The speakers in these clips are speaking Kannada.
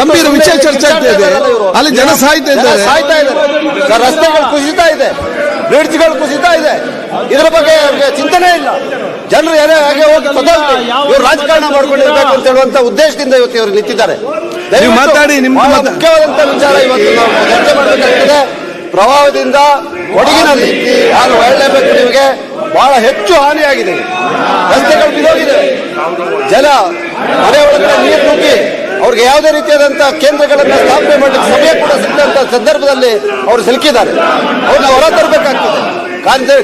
ಗಂಭೀರ ವಿಷಯ ಚರ್ಚೆ ಆಗ್ತಾ ಇದೆ. ಅಲ್ಲಿ ಜನ ಸಾಯ್ತಾ ಇದ್ದಾರೆ. ಸಾಯ್ತಾ ಇದ್ದಾರೆ. ರಸ್ತೆಗಳು ಕುಸಿತಾ ಇದೆ. ಬ್ರಿಡ್ಜ್ಗಳು ಕುಸಿತಾ ಇದೆ. ಇದ್ರ ಬಗ್ಗೆ ಅವ್ರಿಗೆ ಚಿಂತನೆ ಇಲ್ಲ. ಜನರು ಏನೇ ಹಾಗೆ ಹೋಗಿ ಇವರು ರಾಜಕಾರಣ ಮಾಡ್ಕೊಂಡಿರ್ಬೇಕು ಅಂತ ಹೇಳುವಂತ ಉದ್ದೇಶದಿಂದ ಇವತ್ತು ಇವರು ನಿಂತಿದ್ದಾರೆ. ಮಾತಾಡಿ, ನಿಮ್ಮ ಮುಖ್ಯವಾದಂತ ವಿಚಾರ ಇವತ್ತು ನಾವು ಚರ್ಚೆ ಮಾಡಬೇಕಾಗ್ತದೆ. ಪ್ರವಾಹದಿಂದ ಕೊಡಗಿನಲ್ಲಿ ಯಾರು ಹೇಳಲೇಬೇಕು ನಿಮಗೆ. ಬಹಳ ಹೆಚ್ಚು ಹಾನಿಯಾಗಿದೆ. ರಸ್ತೆಗಳು ಬಿದ್ದೋಗಿದೆ. ಜನ ಮನೆ ಒಳಗಡೆ ನೀರು ನುಗ್ಗಿ ಅವ್ರಿಗೆ ಯಾವುದೇ ರೀತಿಯಾದಂತಹ ಕೇಂದ್ರಗಳನ್ನ ಸ್ಥಾಪನೆ ಮಾಡಲಿಕ್ಕೆ ಸಮಯ ಕೂಡ ಸಿಕ್ಕಂತ ಸಂದರ್ಭದಲ್ಲಿ ಅವರು ಸಿಲುಕಿದ್ದಾರೆ. ಅವ್ರನ್ನ ಹೊರ ತರಬೇಕಾಗ್ತದೆ.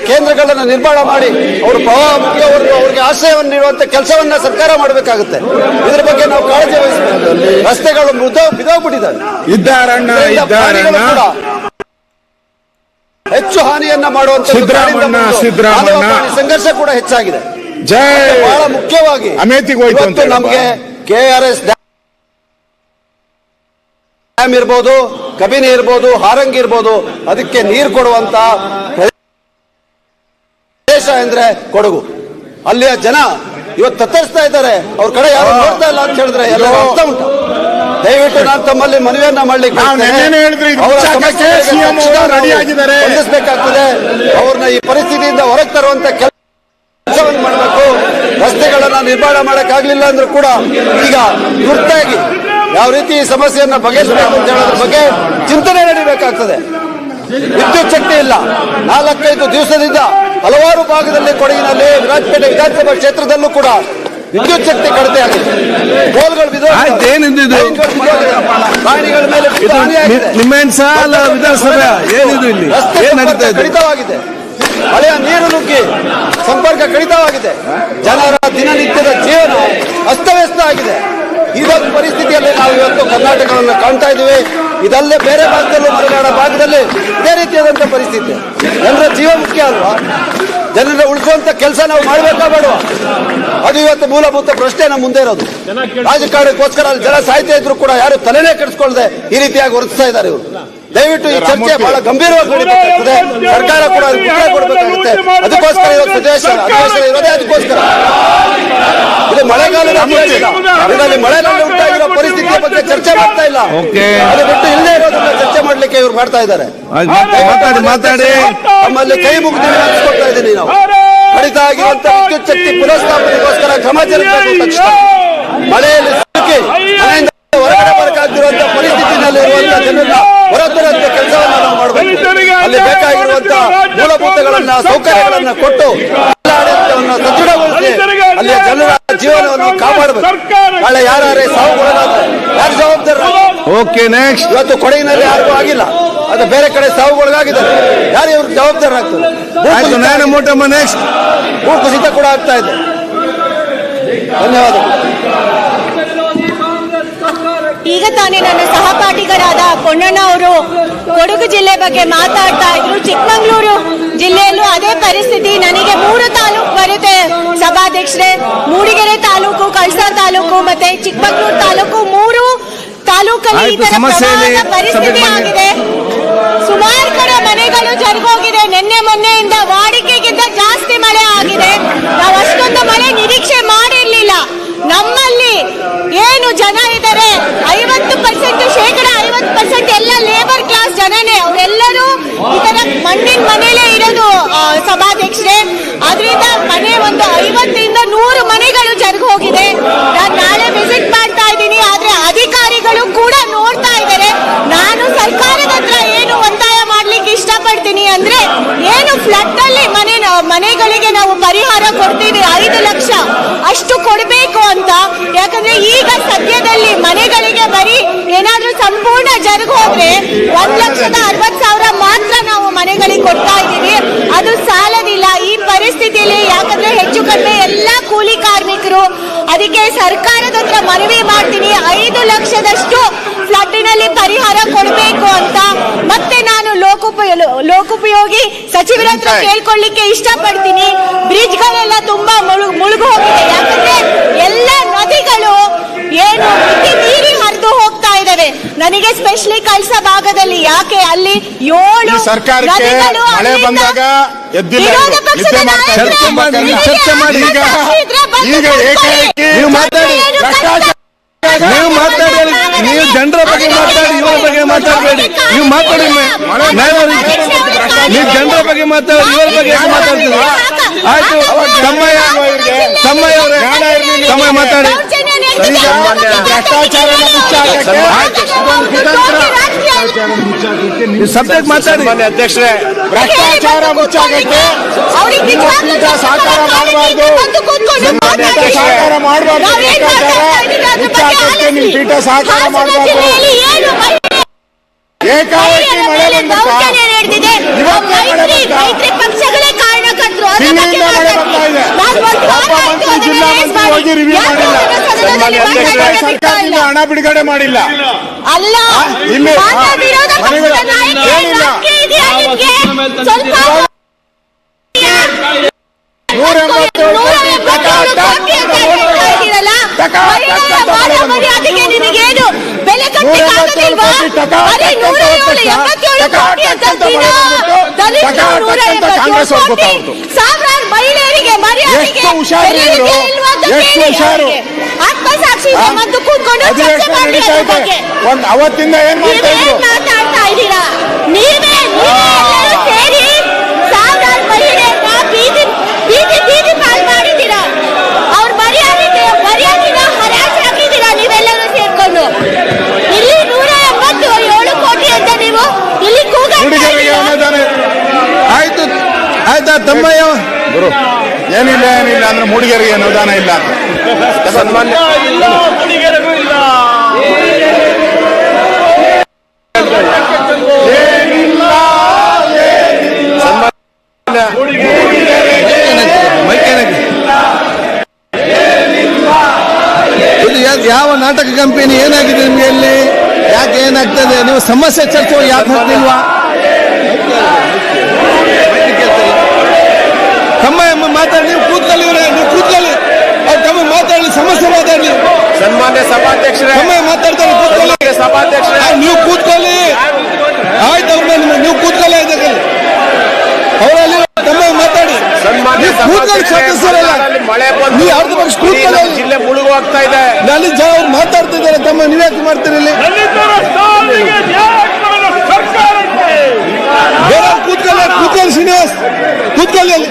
ಕೇಂದ್ರಗಳನ್ನ ನಿರ್ಮಾಣ ಮಾಡಿ ಅವರು ಪ್ರವಾಹ ಮುಗಿಯೋವರೆಗೂ ಅವರಿಗೆ ಆಶ್ರಯವನ್ನು ನೀಡುವಂತ ಕೆಲಸವನ್ನ ಸರ್ಕಾರ ಮಾಡಬೇಕಾಗುತ್ತೆ. ಇದ್ರ ಬಗ್ಗೆ ನಾವು ಕಾಳಜಿ ವಹಿಸಬೇಕು. ರಸ್ತೆಗಳು ಮೃದ ಇದ್ದಾರಣ್ಣ ಹೆಚ್ಚು ಹಾನಿಯನ್ನ ಮಾಡುವಂತ. ಸಂಘರ್ಷ ಕೂಡ ಹೆಚ್ಚಾಗಿದೆ. ಬಹಳ ಮುಖ್ಯವಾಗಿ ನಮಗೆ ಕೆ ಆರ್ ಎಸ್ ಡ್ಯಾಮ್ ಇರ್ಬೋದು ಕಬಿನಿ ಇರ್ಬೋದು ಹಾರಂಗಿ ಇರ್ಬೋದು ಅದಕ್ಕೆ ನೀರು ಕೊಡುವಂತ ದೇಶ ಅಂದ್ರೆ ಕೊಡಗು. ಅಲ್ಲಿಯ ಜನ ಇವತ್ತು ತತ್ತರಿಸ್ತಾ ಇದ್ದಾರೆ. ಅವ್ರ ಕಡೆ ಯಾರು ನೋಡ್ತಾ ಇಲ್ಲ ಅಂತ ಹೇಳಿದ್ರೆ ಎಲ್ಲ ಅರ್ಥ ಉಂಟು. ದಯವಿಟ್ಟು ನಾನು ತಮ್ಮಲ್ಲಿ ಮನವಿಯನ್ನ ಮಾಡ್ಲಿಕ್ಕೆ ready ಅವ್ರನ್ನ ಈ ಪರಿಸ್ಥಿತಿಯಿಂದ ಹೊರಗೆ ತರುವಂತ ಕೆಲಸವನ್ನು ಮಾಡಬೇಕು. ರಸ್ತೆಗಳನ್ನ ನಿರ್ಮಾಣ ಮಾಡಕ್ಕಾಗ್ಲಿಲ್ಲ ಅಂದ್ರೂ ಕೂಡ ಈಗ ತುರ್ತಾಗಿ ಯಾವ ರೀತಿ ಈ ಸಮಸ್ಯೆಯನ್ನ ಬಗೆಹರಿಸಬೇಕು ಅಂತ ಹೇಳೋದ್ರ ಬಗ್ಗೆ ಚಿಂತನೆ ನಡೀಬೇಕಾಗ್ತದೆ. ವಿದ್ಯುತ್ ಶಕ್ತಿ ಇಲ್ಲ. ನಾಲ್ಕೈದು ದಿವಸದಿಂದ ಹಲವಾರು ಭಾಗದಲ್ಲಿ ಕೊಡಗಿನಲ್ಲಿ ವಿರಾಜಪೇಟೆ ವಿಧಾನಸಭಾ ಕ್ಷೇತ್ರದಲ್ಲೂ ಕೂಡ ವಿದ್ಯುತ್ ಶಕ್ತಿ ಕಡಿಮೆ ಆಗಿದೆ. ಪೋಲ್ಗಳು. ಪ್ರಾಣಿಗಳ ಮೇಲೆ. ವಿಧಾನಸಭೆ ಏನಿದು ಇಲ್ಲಿ? ಕಡಿತವಾಗಿದೆ. ಹಳೆಯ ನೀರು ನುಗ್ಗಿ ಸಂಪರ್ಕ ಕಡಿತವಾಗಿದೆ. ಜನರ ದಿನನಿತ್ಯದ ಜೀವನ ಅಸ್ತವ್ಯಸ್ತ ಆಗಿದೆ. ಇದೊಂದು ಪರಿಸ್ಥಿತಿಯಲ್ಲಿ ನಾವು ಇವತ್ತು ಕರ್ನಾಟಕವನ್ನು ಕಾಣ್ತಾ ಇದ್ದೀವಿ. ಇದಲ್ಲೇ ಬೇರೆ ಭಾಗದಲ್ಲಿ ಮಲೆನಾಡ ಭಾಗದಲ್ಲಿ ಇದೇ ರೀತಿಯಾದಂಥ ಪರಿಸ್ಥಿತಿ. ಜನರ ಜೀವ ಮುಖ್ಯ ಅಲ್ವಾ? ಜನರ ಉಳಿಸುವಂತ ಕೆಲಸ ನಾವು ಮಾಡಬೇಕಾ ಬೇಡುವ? ಅದು ಇವತ್ತು ಮೂಲಭೂತ ಪ್ರಶ್ನೆ ನಮ್ಮ ಮುಂದೆ ಇರೋದು. ರಾಜಕಾರಣಕ್ಕೋಸ್ಕರ ಜನ ಸಾಯ್ತಾ ಇದ್ರು ಕೂಡ ಯಾರು ತಲೆನೇ ಕೆಡಿಸ್ಕೊಳ್ದೆ ಈ ರೀತಿಯಾಗಿ ವರ್ತಿಸ್ತಾ ಇದ್ದಾರೆ ಇವರು. ದಯವಿಟ್ಟು ಈ ಚರ್ಚೆ ಬಹಳ ಗಂಭೀರವಾಗಿ ನಡೀಬೇಕಾಗ್ತದೆ ಸರ್ಕಾರ ಕೂಡ ಅದಕ್ಕೆ ಉತ್ತರ ಕೊಡಬೇಕಾಗುತ್ತೆ. ಅದಕ್ಕೋಸ್ಕರ ಇವತ್ತು ಅಧಿವೇಶನ ಅಧಿವೇಶನ ಇರೋದೇ ಅದಕ್ಕೋಸ್ಕರ. ಇದು ಮಳೆಗಾಲದ ಇದರಲ್ಲಿ ಮಳೆಗಾಲ ಉಂಟಾಗಿರೋ ಪರಿಸ್ಥಿತಿಯ ಬಗ್ಗೆ ಚರ್ಚೆ ಮಾಡ್ತಾ ಇಲ್ಲ. ಅದು ಬಿಟ್ಟು ಇಲ್ಲದೆ ಇರೋದನ್ನ ಚರ್ಚೆ ಮಾಡ್ಲಿಕ್ಕೆ ಇವ್ರು ಮಾಡ್ತಾ ಇದ್ದಾರೆ. ಮಾತಾಡಿ ಮಾತಾಡಿ ನಮ್ಮಲ್ಲಿ ಕೈ ಮುಗಿದು ಕೊಡ್ತಾ ಇದ್ದೀನಿ ನಾವು. ಕಡಿತ ಆಗಿರುವಂತಹ ವಿದ್ಯುತ್ ಶಕ್ತಿ ಪುನಃಸ್ಥಾಪನೆಗೋಸ್ಕರ ಕ್ರಮ ಜರುಗಿಸಬೇಕು ತಕ್ಷಣ ಮಳೆಯಲ್ಲಿ ಅಲ್ಲಿ ಬೇಕಾಗಿರುವಂತ ಮೂಲಭೂತಗಳನ್ನ ಸೌಕರ್ಯಗಳನ್ನ ಕೊಟ್ಟು ಆಡಳಿತವನ್ನು ಸದೃಢಗೊಳಿಸಿ ಅಲ್ಲಿಯ ಜನರ ಜೀವನವನ್ನು ಕಾಪಾಡಬೇಕು. ನಾಳೆ ಯಾರೇ ಸಾವುಗೊಳಗಾದ್ರೆ ಯಾರು ಜವಾಬ್ದಾರ? ಓಕೆ ನೆಕ್ಸ್ಟ್ ಇವತ್ತು ಕೊಡಗಿನಲ್ಲಿ ಯಾರಿಗೂ ಆಗಿಲ್ಲ. ಅದು ಬೇರೆ ಕಡೆ ಸಾವುಗೊಳಗಾಗಿದ್ದಾರೆ. ಯಾರು ಇವ್ರಿಗೆ ಜವಾಬ್ದಾರರಾಗ್ತದೆ ನೆಕ್ಸ್ಟ್ ಭೂ ಕುಸಿತ ಕೂಡ ಆಗ್ತಾ ಇದೆ. ಧನ್ಯವಾದಗಳು. ತಾನೇ ನನ್ನ ಸಹಪಾಠಿಗರಾದ ಪೊನ್ನಣ್ಣ ಅವರು. ಕೊಡಗು ಜಿಲ್ಲೆ ಬಗ್ಗೆ ಮಾತಾಡ್ತಾ ಇದ್ರು. ಚಿಕ್ಕಮಗಳೂರು ಜಿಲ್ಲೆಯಲ್ಲೂ ಅದೇ ಪರಿಸ್ಥಿತಿ. ನನಗೆ ಮೂರು ತಾಲೂಕು ಬರುತ್ತೆ. ಸಭಾಧ್ಯಕ್ಷರೇ ಮೂಡಿಗೆರೆ ತಾಲೂಕು ಕಳಸ ತಾಲೂಕು ಮತ್ತೆ ಚಿಕ್ಕಮಗಳೂರು ತಾಲೂಕು. ಮೂರು ತಾಲೂಕಲ್ಲಿ ಈ ತರ ಪರಿಸ್ಥಿತಿ ಆಗಿದೆ. ಸುಮಾರು ಕಡೆ ಮನೆಗಳು ಜರುಗೋಗಿದೆ. ನಿನ್ನೆ ಮೊನ್ನೆಯಿಂದ ವಾಡಿಕೆಗಿಂತ ಜಾಸ್ತಿ ಮಳೆ ಆಗಿದೆ. ನಾವು ಅಷ್ಟೊಂದು ಮಳೆ ನಿರೀಕ್ಷೆ ಮಾಡಿರ್ಲಿಲ್ಲ ನಮ್ಮಲ್ಲಿ ಏನು ಜನ ಇದ್ದಾರೆ ಪರ್ಸೆಂಟ್ ಶೇಕಡ ಐವತ್ತು ಪರ್ಸೆಂಟ್ ಎಲ್ಲ ಲೇಬರ್ ಕ್ಲಾಸ್ ಜನನೇ, ಅವರೆಲ್ಲರೂ ಈ ತರ ಮಣ್ಣಿನ ಮನೇಲೆ ಇರೋದು ಸಭಾಧ್ಯಕ್ಷರೇ. ಅದರಿಂದ ಮನೆ ಒಂದು ಐವತ್ತರಿಂದ ನೂರು ಮನೆಗಳು ಜರುಗಿ ಹೋಗಿದೆ. ನಾನು ನಾಳೆ ವಿಸಿಟ್ ಮಾಡ್ತಾ ಇದ್ದೀನಿ, ಆದ್ರೆ ಅಧಿಕಾರಿಗಳು ಕೂಡ ನೋಡ್ತಾ ಇದ್ದಾರೆ. ನಾನು ಸರ್ಕಾರದ ಹತ್ರ ಏನು ಒತ್ತಾಯ ಮಾಡ್ಲಿಕ್ಕೆ ಇಷ್ಟಪಡ್ತೀನಿ ಅಂದ್ರೆ, ಏನು ಫ್ಲಡ್ ಅಲ್ಲಿ ಮನೆ, ಮನೆಗಳಿಗೆ ನಾವು ಪರಿಹಾರ ಕೊಡ್ತೀವಿ ಐದು ಲಕ್ಷ, ಅಷ್ಟು ಕೊಡಬೇಕು ಅಂತ. ಯಾಕಂದ್ರೆ ಈಗ ಸದ್ಯದಲ್ಲಿ ಮನೆಗಳಿಗೆ ಬರೀ ಏನಾದ್ರೂ ಸಂಪೂರ್ಣ ಜರುಗ್ ಹೋದ್ರೆ ಒಂದ್ ಲಕ್ಷದ ಅರವತ್ ಸಾವಿರ ಮಾತ್ರ ನಾವು ಮನೆಗಳಿಗೆ ಕೊಡ್ತಾ ಇದ್ದೀವಿ ಅದು ಸಾಲದಿಲ್ಲ ಈ ಪರಿಸ್ಥಿತಿಯಲ್ಲಿ ಯಾಕಂದ್ರೆ ಹೆಚ್ಚು ಕಡಿಮೆ ಎಲ್ಲ ಕಾರ್ಮಿಕರು ಅದಕ್ಕೆ ಸರ್ಕಾರದ ಹತ್ರ ಮನವಿ ಮಾಡ್ತೀನಿ. ಐದು ಲಕ್ಷದಷ್ಟು ಫ್ಲಡ್ನಲ್ಲಿ ಪರಿಹಾರ ಕೊಡಬೇಕು ಅಂತ. ಮತ್ತೆ ನಾನು ಲೋಕೋಪಯೋಗಿ ಲೋಕೋಪಯೋಗಿ ಸಚಿವರ ಹತ್ರ ಕೇಳ್ಕೊಳ್ಳಿಕ್ಕೆ ಇಷ್ಟಪಡ್ತೀನಿ. ಬ್ರಿಡ್ಜ್ಗಳೆಲ್ಲ ತುಂಬಾ ಮುಳುಗ್ ಮುಳುಗು ಹೋಗಿದೆ ಯಾಕಂದ್ರೆ ಎಲ್ಲ ನದಿಗಳು ಏನು ಮಿತಿ ಮೀರಿ ಹರಿದು ಹೋಗ್ತಾ ಇದಾವೆ ನನಗೆ ಸ್ಪೆಷಲಿ ಕಳ್ಸ ಭಾಗದಲ್ಲಿ ಯಾಕೆ ಅಲ್ಲಿ ಏಳು ಸರ್ಕಾರಕ್ಕೆ ಮಳೆ ಬಂದಾಗ ನೀವು ಇವರು. ಚರ್ಚೆ ಮಾಡಿ, ಈಗ. ಬಂದು ಈಗ ನೀವು ಮಾತಾಡಿ. ಏನು ಭ್ರಷ್ಟಾಚಾರ. ಕಷ್ಟ ನೀವು ಮಾತಾಡಿ ನೀವು ಮಾತಾಡಬೇಡಿ. ನೀವು ಮಾತಾಡಿ ನೀವು ಜನರ ಬಗ್ಗೆ ಮಾತಾಡಿ. ಇವರ ಬಗ್ಗೆ ಮಾತಾಡ್ತೀರಾ? ಆಯ್ತು ತಮ್ಮಯ್ಯ ತಮ್ಮಯ್ಯ ಅವರೇ ತಮ್ಮಯ್ಯ ಮಾತಾಡಿ ಮುಚ್ಚಾಕಕ್ಕೆ ಸಬ್ಜೆಕ್ಟ್ ಮಾತಾಡಿ. ಅಧ್ಯಕ್ಷರೇ ಭ್ರಷ್ಟಾಚಾರ ಮುಚ್ಚಾಕಕ್ಕೆ ಪೀಠ ಸಹಕಾರ ಮಾಡಬಾರ್ದು. ಸಹಕಾರ ಮಾಡಬಾರ್ದು. ಭ್ರಷ್ಟಾಚಾರ ನಿಮ್ ಪೀಠ ಸಹಕಾರ ಮಾಡಬಾರ್ದು. ಏಕಾಏಕಿ ಮಳೆ ಬಂದಿದೆ ಇವತ್ತೇ ಮಳೆ ಬಂದ ಮಳೆ ಬರ್ತಾ ಇದೆ. ನಾನು ಒಂದು ವಾರ ಒಬ್ಬ ಆಯ್ತು ಮಂತ್ರಿ ಅದನ್ನ ಜಿಲ್ಲಾ raise ಮಂತ್ರಿ ಹೋಗಿ ಮಾಡಿ. ಮಾಡಿಲ್ಲ. ಸರ್ಕಾರದಿಂದ ಇಲ್ಲ? ಹಣ ಬಿಡುಗಡೆ ಮಾಡಿಲ್ಲ ಅಲ್ಲ ಇಲ್ಲಿ, ಕಾಂಗ್ರೆಸ್ ಎಷ್ಟು ಹುಷಾರು? ಹುಷಾರು? ಒಂದ್ ಅವತ್ತಿಂದ ಏನ್ ಮಾಡ್ತಾ ಇದ್ರು ನೀವೇನ್ ಮಾತಾಡ್ತಾ ಇದ್ದೀರಾ ನೀವೇ ನೀವೇ ಎಲ್ಲರೂ ಸೇರಿ ಸಾವಿರಾರು ಮಹಿಳೆಯರನ್ನ ಬೀದಿ ಬೀದಿ ಬೀದಿ ಪಾಲ್ ಮಾಡಿದ್ದೀರಾ ಅವ್ರ ಮರ್ಯಾದೆ ಮರ್ಯಾದಿನ ಹರಾಜ್ ಹಾಕಿದ್ದೀರಾ ನೀವೆಲ್ಲರೂ ಸೇರ್ಕೊಂಡು ಇಲ್ಲಿ ನೂರ ಎಂಬತ್ತು ಏಳು ಕೋಟಿ ಅಂತ ನೀವು ಇಲ್ಲಿ ಕೂಗಾಡ್ತಾ ಹುಡುಗರಿಗೆ ಇದ್ದೀರಾ? ಅನುದಾನ ಆಯ್ತು ಆಯ್ತಾ ತಮ್ಮಯ್ಯ ಗುರು ಏನಿಲ್ಲ ಏನಿಲ್ಲ ಅಂದ್ರೆ ಮೂಡಿಗೆರೆಗೆ ಅನುದಾನ ಇಲ್ಲ. ಸನ್ಮಾನ್ಯ ಯಾವ ನಾಟಕ ಕಂಪನಿ ಏನಾಗಿದೆ ನಿಮಗೆ ಇಲ್ಲಿ? ಯಾಕೆ ಏನಾಗ್ತದೆ? ನೀವು ಸಮಸ್ಯೆ ಚರ್ಚೆ ಯಾಕೆ ಹಾಕ್ಲಿಲ್ವಾ ತಮ್ಮ ಎಮ್ಮ ಮಾತಾಡಿ ನೀವು ಕೂತ್ಕೊಳ್ಳಿ ಇವ್ರೆ ನೀವು ಕೂತ್ಕೊಳ್ಳಿ. ಅವ್ರು ತಮ್ಮ ಮಾತಾಡಲಿ ಸಮಸ್ಯೆ ಮಾತಾಡಲಿ. ಸನ್ಮಾನ್ಯ ಸಭಾಧ್ಯಕ್ಷರೇ. ತಮ್ಮ ಮಾತಾಡ್ತಾರೆ ಕೂತ್ಕೊಳ್ಳಿ. ಸಭಾಧ್ಯಕ್ಷರೇ. ನೀವು ಕೂತ್ಕೊಳ್ಳಿ. ಆಯ್ತು ಅವ್ರ ನೀವು ಕೂತ್ಕೊಳ್ಳಿ ಇದಕ್ಕೆ ಅವರಲ್ಲಿ ತಮ್ಮ ಮಾತಾಡಿ. ಜಿಲ್ಲೆ ಮುಳುಗು ಹೋಗ್ತಾ ಇದೆ. ನಾನು ಜನ ಅವ್ರು ಮಾತಾಡ್ತಿದ್ದಾರೆ ತಮ್ಮ ನೀವ್ಯಾಕೆ ಮಾಡ್ತೀರಿ ಇಲ್ಲಿ? ಬೇರೆ ಕೂತ್ಕೊಳ್ಳಿ ಕೂತ್ಕೊಳ್ಳಿ ಶ್ರೀನಿವಾಸ್. ಕೂತ್ಕೊಳ್ಳಿ ಅಲ್ಲಿ.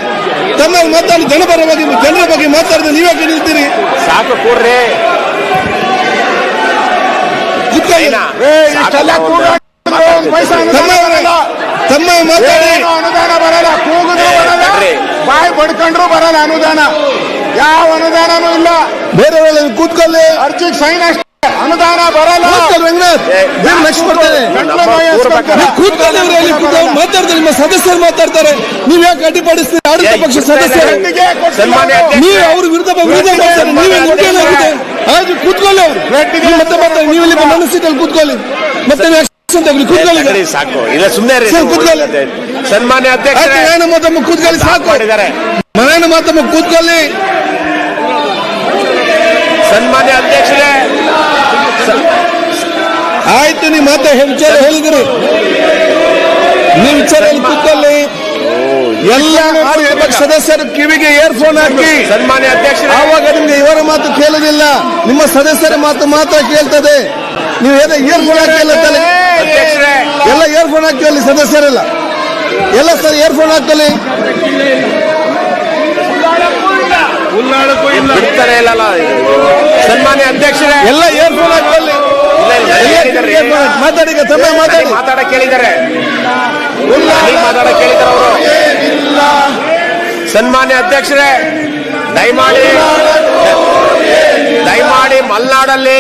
ಚೆನ್ನಾಗಿ ಮಾತಾಡಿ ಜನಪರ ಬಗ್ಗೆ ಜನರ ಬಗ್ಗೆ ಮಾತಾಡಿದ್ರೆ ನೀವ್ಯಾಕೆ ನಿಲ್ತೀರಿ? ಸಾಕು ಕೂಡ್ರಿ ತಮ್ಮ ಅನುದಾನ ಬರಲ್ಲ. ತಮ್ಮ ಮಾತಾಡಿ. ಏನು ಅನುದಾನ ಬರಲ್ಲ. ಕೂಗಿದ್ರು ಬರಲ್ಲ. ಬಾಯಿ ಬಡ್ಕೊಂಡ್ರು ಬರಲ್ಲ ಅನುದಾನ. ಯಾವ ಅನುದಾನನೂ ಇಲ್ಲ. ಬೇರೆ ಕೂತ್ಕೊಳ್ಳಿ. ಅರ್ಜಿಗೆ ಸೈನ್ ಅಷ್ಟೇ. ಅನುದಾನ ಬರಲ್ಲ. ಮಾತಾಡ್ತಾರೆ ನಿಮ್ಮ ಸದಸ್ಯರು ಮಾತಾಡ್ತಾರೆ. ನೀವ್ ಯಾಕೆ ಅಡ್ಡಿಪಡಿಸ್ತೀರಿ ಆಡಳಿತ ಪಕ್ಷ ಸದಸ್ಯರು. ಅಧ್ಯಕ್ಷ- ನೀವು. ಅವ್ರ ವಿರುದ್ಧ ಮಾಡ್ತಾರೆ ಕೂತ್ಕೊಳ್ಳಿ ಅವ್ರು. ನೀವು ಮತ್ತೆ ಮಾತಾಡಿ ನೀವು ಇಲ್ಲಿ ಸೀಟಲ್ಲಿ ಕೂತ್ಕೊಳ್ಳಿ. ಮತ್ತೆ ಸಾಕು. ಇಲ್ಲ ಸುಮ್ಮನೆ ಕೂತ್ಕೊಳ್ಳಿ. ಸನ್ಮಾನ್ಯ ಮಾತಮ್ಮ ಕೂತ್ಕೊಳ್ಳಿ ಸಾಕು. ಮಾಡಿದ್ದಾರೆ. ಮನೇನ ಮಾತಮ್ಮ ಕೂತ್ಕೊಳ್ಳಿ. ಸನ್ಮಾನ್ಯ ಅಧ್ಯಕ್ಷರೇ. ಆಯ್ತು ಮಾತೆ ಮಾತಾ ವಿಚಾರ ಹೇಳಿದ್ರಿ ನೀವು ವಿಚಾರ ಹೇಳಿ ಎಲ್ಲ ಸದಸ್ಯರು ಕಿವಿಗೆ ಇಯರ್ಫೋನ್ ಹಾಕಿ ಸನ್ಮಾನ್ಯ ಅಧ್ಯಕ್ಷ ಆವಾಗ ನಿಮ್ಗೆ ಇವರ ಮಾತು ಕೇಳುದಿಲ್ಲ ನಿಮ್ಮ ಸದಸ್ಯರ ಮಾತು ಮಾತ್ರ ಕೇಳ್ತದೆ. ನೀವು ಏನೋ ಇಯರ್ಫೋನ್ ಹಾಕಿ ಎಲ್ಲ ಇಯರ್ ಫೋನ್ ಹಾಕಿ ಅಲ್ಲಿ ಸದಸ್ಯರೆಲ್ಲ. ಎಲ್ಲ ಸರ್ ಇಯರ್ಫೋನ್ ಹಾಕಲಿ ಬಿಡ್ತಾರೆ ಇಲ್ಲಲ್ಲ. ಸನ್ಮಾನ್ಯ ಅಧ್ಯಕ್ಷರೇ. ಎಲ್ಲ ಇಯರ್ಫೋನ್ ಹಾಕಲಿ ಮಾತಾಡಿ ತಮ್ಮ ಮಾತಾಡಿ. ಮಾತಾಡಕ್ ಕೇಳಿದ್ದಾರೆ. ಮಾತಾಡಕ್ ಕೇಳಿದ್ದಾರೆ ಅವರು. ಸನ್ಮಾನ್ಯ ಅಧ್ಯಕ್ಷರೇ ದಯಮಾಡಿ ದಯಮಾಡಿ ಮಲೆನಾಡಲ್ಲಿ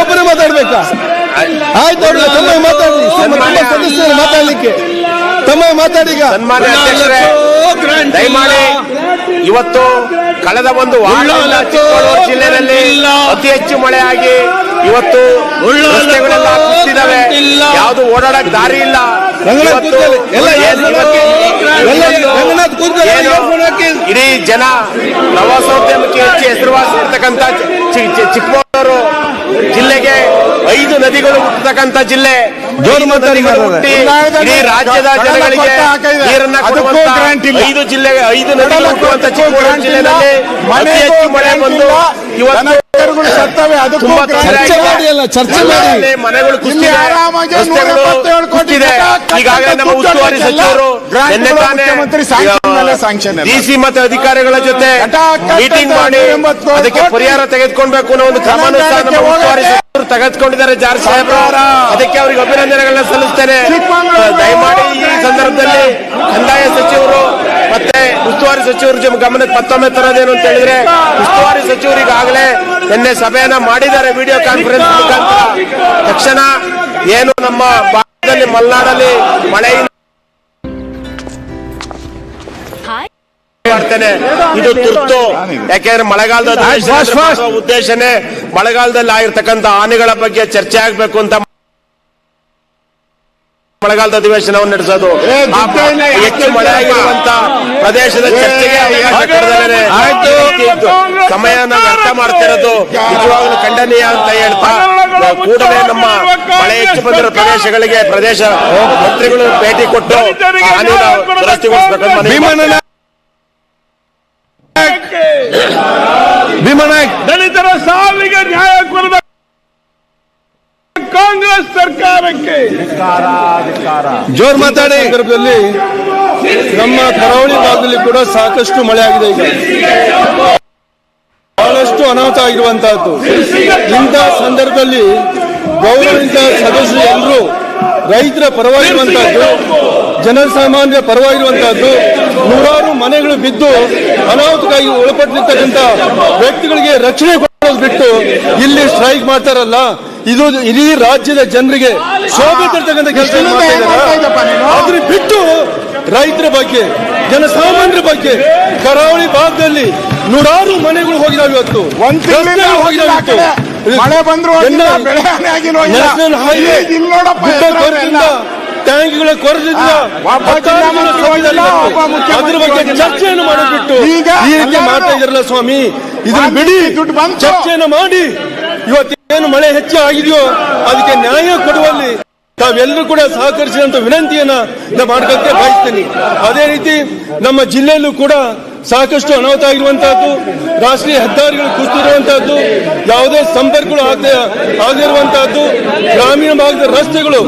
ಒಬ್ಬರೇ ಮಾತಾಡ್ಬೇಕಾ? ಆಯ್ತು ಅವ್ರಿಗೆ ತಮ್ಮ ಮಾತಾಡಿ. ಸನ್ಮಾನ್ಯ- ಸದಸ್ಯರು ಮಾತಾಡ್ಲಿಕ್ಕೆ. ತಮ್ಮ ಮಾತಾಡಿಗ ದಯಮಾಡಿ ಇವತ್ತು ಕಳೆದ ಒಂದು ವಾರ ಚಿಕ್ಕಮಗಳೂರು ಜಿಲ್ಲೆಯಲ್ಲಿ ಅತಿ ಹೆಚ್ಚು ಮಳೆ ಆಗಿ ಇವತ್ತು ರಸ್ತೆಗಳೆಲ್ಲ ಯಾವುದು ಓಡಾಡಕ್ ದಾರಿ ಇಲ್ಲ. ಇಡೀ ಜನ ಪ್ರವಾಸೋದ್ಯಮಕ್ಕೆ ಹೆಚ್ಚು ಹೆಸರುವಾಸಿ ಇರ್ತಕ್ಕಂಥ ಚಿ- ಚಿಕ್ಕಮಗಳೂರು ಜಿಲ್ಲೆಗೆ ಐದು ನದಿಗಳು ಹುಟ್ಟತಕ್ಕಂಥ ಜಿಲ್ಲೆ. ರಾಜ್ಯದ ಜನಗಳಿಗೆ ನೀರನ್ನ ಐದು ಜಿಲ್ಲೆ ಐದು ಚಿಕ್ಕಮಗಳೂರು ಜಿಲ್ಲೆಯಲ್ಲಿ ಮಳೆ ಬಂದು ಇವತ್ತು ಚರ್ಚೆ. ಮಾಡಿ ಅಲ್ಲ, ಚರ್ಚೆ. ಮನೆಗಳು ಈಗಾಗಲೇ ನಮ್ಮ ಉಸ್ತುವಾರಿ ಸಚಿವರು ಮುಖ್ಯಮಂತ್ರಿ. ಡಿಸಿ ಮತ್ತು ಅಧಿಕಾರಿಗಳ ಜೊತೆ ಮೀಟಿಂಗ್ ಮಾಡಿ ಅದಕ್ಕೆ ಪರಿಹಾರ ತೆಗೆದುಕೊಳ್ಬೇಕು ಅನ್ನೋ ಒಂದು ಕ್ರಮಾನುಸಾರ ಉಸ್ತುವಾರಿ ಸಚಿವರು ತೆಗೆದುಕೊಂಡಿದ್ದಾರೆ ಜಾರ್ ಸಾಹೇಬ್ ಅದಕ್ಕೆ ಅವರಿಗೆ ಅಭಿನಂದನೆಗಳನ್ನ ಸಲ್ಲಿಸ್ತೇನೆ. ದಯಮಾಡಿ ಈ ಸಂದರ್ಭದಲ್ಲಿ ಕಂದಾಯ ಸಚಿವರು ಮತ್ತೆ ಉಸ್ತುವಾರಿ ಸಚಿವರು ಗಮನಕ್ಕೆ ಮತ್ತೊಮ್ಮೆ ತರೋದೇನು ಅಂತ ಹೇಳಿದ್ರೆ ಉಸ್ತುವಾರಿ ಸಚಿವರು ಈಗಾಗಲೇ ನಿನ್ನೆ ಸಭೆಯನ್ನ ಮಾಡಿದ್ದಾರೆ ವಿಡಿಯೋ ಕಾನ್ಫರೆನ್ಸ್ ಮುಖಾಂತರ. ತಕ್ಷಣ ಏನು ನಮ್ಮ ಭಾರತದಲ್ಲಿ ಮಲೆನಾಡಲ್ಲಿ ಮಳೆಯಿಂದ ಮಾಡ್ತೇನೆ. ಇದು ತುರ್ತು. ಯಾಕೆಂದ್ರೆ ಮಳೆಗಾಲದ ಉದ್ದೇಶನೇ ಮಳೆಗಾಲದಲ್ಲಿ ಆಗಿರ್ತಕ್ಕಂಥ ಹಾನಿಗಳ ಬಗ್ಗೆ ಚರ್ಚೆ ಆಗ್ಬೇಕು ಅಂತ ಮಳೆಗಾಲದ ಅಧಿವೇಶನವನ್ನು ನಡೆಸೋದು. ಹೆಚ್ಚು ಮಳೆ ಆಗಿರುವಂತ ಪ್ರದೇಶದ ಚರ್ಚೆಗೆ ಸಮಯನ ವ್ಯರ್ಥ ಮಾಡ್ತಿರೋದು ನಿಜವಾಗ್ಲೂ ಖಂಡನೀಯ ಅಂತ ಹೇಳ್ತಾ ಕೂಡಲೇ ನಮ್ಮ ಮಳೆ ಹೆಚ್ಚು ಬಂದಿರೋ ಪ್ರದೇಶಗಳಿಗೆ ಪ್ರದೇಶ ಮಂತ್ರಿಗಳು ಭೇಟಿ ಕೊಟ್ಟು ಭೀಮಣ್ಣ ಭೀಮನಾಯಕ್ ದಲಿತರ ಸಾವಿಗೆ ನ್ಯಾಯ ಕೊಡದ ಕಾಂಗ್ರೆಸ್ ಸರ್ಕಾರಕ್ಕೆ. ಜೋರ್ ಮಾತಾಡಿ ಸಂದರ್ಭದಲ್ಲಿ. ನಮ್ಮ ಕರಾವಳಿ ಭಾಗದಲ್ಲಿ ಕೂಡ ಸಾಕಷ್ಟು ಮಳೆ ಆಗಿದೆ ಈಗ. ಬಹಳಷ್ಟು ಅನಾಹುತ ಆಗಿರುವಂತಹದ್ದು. ಇಂತಹ ಸಂದರ್ಭದಲ್ಲಿ ಗೌರವಿತ ಸದಸ್ಯರು ಎಲ್ಲರೂ ರೈತರ ಪರವಾಗಿರುವಂತಹದ್ದು ಜನಸಾಮಾನ್ಯರ ಪರವಾಗಿರುವಂತಹದ್ದು, ನೂರಾರು ಮನೆಗಳು ಬಿದ್ದು ಅನಾಹುತಕ್ಕಾಗಿ ಒಳಪಟ್ಟಿರ್ತಕ್ಕಂಥ ವ್ಯಕ್ತಿಗಳಿಗೆ ರಕ್ಷಣೆ ಕೊಡೋದು ಬಿಟ್ಟು ಇಲ್ಲಿ ಸ್ಟ್ರೈಕ್ ಮಾಡ್ತಾರಲ್ಲ ಇದು ಇಡೀ ರಾಜ್ಯದ ಜನರಿಗೆ ಶೋಭೆ ತರ್ತಕ್ಕಂಥ ಕೆಲಸ ಆದ್ರೆ ಬಿಟ್ಟು ರೈತರ ಬಗ್ಗೆ ಜನಸಾಮಾನ್ಯರ ಬಗ್ಗೆ ಕರಾವಳಿ ಭಾಗದಲ್ಲಿ ನೂರಾರು ಮನೆಗಳು ಹೋಗಿದಾವೆ ಇವತ್ತು. ಹೋಗಿದಾವೆ ಇವತ್ತು. ಮಳೆ ಬಂದ್ರು ಟ್ಯಾಂಕ್ಗಳ ಕೊರತೆಯಿಂದ ಇವತ್ತು. ಅದ್ರ ಬಗ್ಗೆ ಚರ್ಚೆಯನ್ನು ಮಾಡಿಬಿಟ್ಟು ಈಗ ಈ ರೀತಿ ಮಾಡ್ತಾ ಇದ್ರಲ್ಲ ಸ್ವಾಮಿ? ಇದನ್ನ ಬಿಡಿ. ಚರ್ಚೆಯನ್ನು ಮಾಡಿ. ಇವತ್ತೇನು ಮಳೆ ಹೆಚ್ಚು ಆಗಿದೆಯೋ ಅದಕ್ಕೆ ನ್ಯಾಯ ಕೊಡುವಲ್ಲಿ ತಾವೆಲ್ಲರೂ ಕೂಡ ಸಹಕರಿಸಿದಂತ ವಿನಂತಿಯನ್ನ ಮಾಡಿದಂತೆ ಬಯಸ್ತೀನಿ. ಅದೇ ರೀತಿ ನಮ್ಮ ಜಿಲ್ಲೆಯಲ್ಲೂ ಕೂಡ ಸಾಕಷ್ಟು ಅನಾಹುತ ಆಗಿರುವಂತಹದ್ದು, ರಾಷ್ಟ್ರೀಯ ಹೆದ್ದಾರಿಗಳು ಕುಸಿದಿರುವಂತಹದ್ದು, ಯಾವುದೇ ಸಂಪರ್ಕಗಳು ಆಗದೆ ಆಗದಿರುವಂತಹದ್ದು, ಗ್ರಾಮೀಣ ಭಾಗದ ರಸ್ತೆಗಳು